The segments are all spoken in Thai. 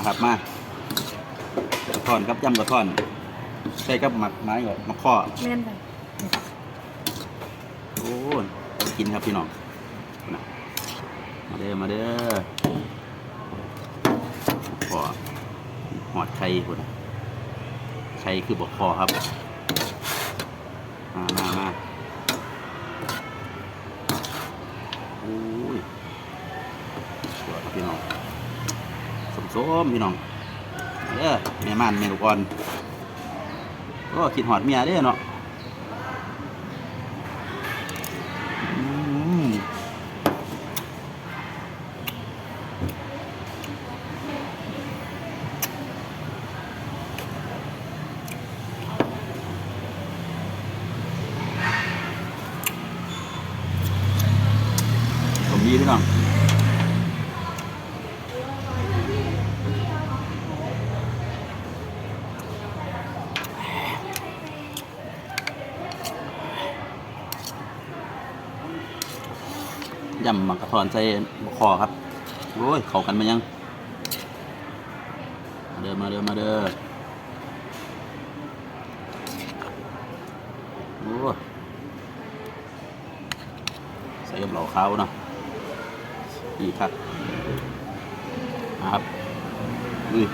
นะครับมากระท่อนครับยำกระท่อน ใส่กับหมักไม้ก่อนมะข้อแม่นไปโอ้ยกินครับพี่น้องนะมาเด้อมาเด้อขอหอดไข่คนนะไข่คือบอกคอครับมามามาโอ้ยสวยครับพี่น้อง สมสมๆพี่น้องเด้อแม่ม่านแม่ลูกอ่อนก็คิดหอดเมียเด้อเนาะอืมผมดีพี่น้อง ยำมักกระทอนใส่บกคอครับ โอ้ย เข้ากันมายัง มาเด้อมาเด้อมาเด้อโอ้ยใส่กับเหล่าเขาเนาะอีครับครับอุ้ย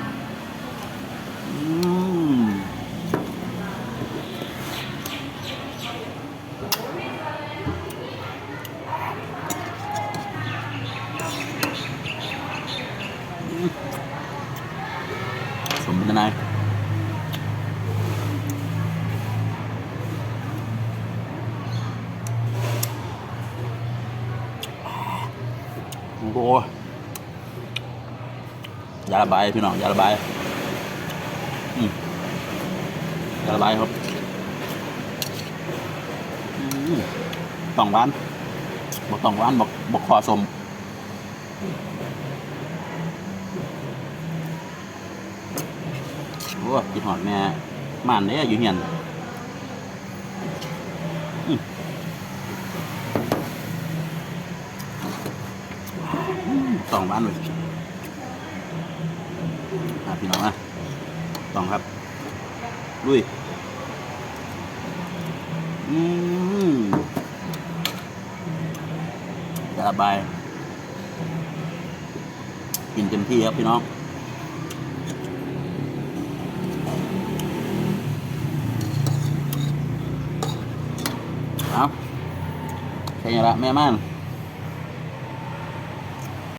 สมบูรณ์นายโอ้ยาระบายพี่น้องยาระบายยาระบายครับต้องหวานบอกต้องหวานบอกบอกคอสม อ้กินหอดแม่ม่านเนี่ยอยู่เฮียนต้องบ้านเลยอ่พี่น้องนะต้องครับ ลุย อืมระบาย กินเต็มที่ครับพี่น้อง เอาใช่ยังละแม่ม่าน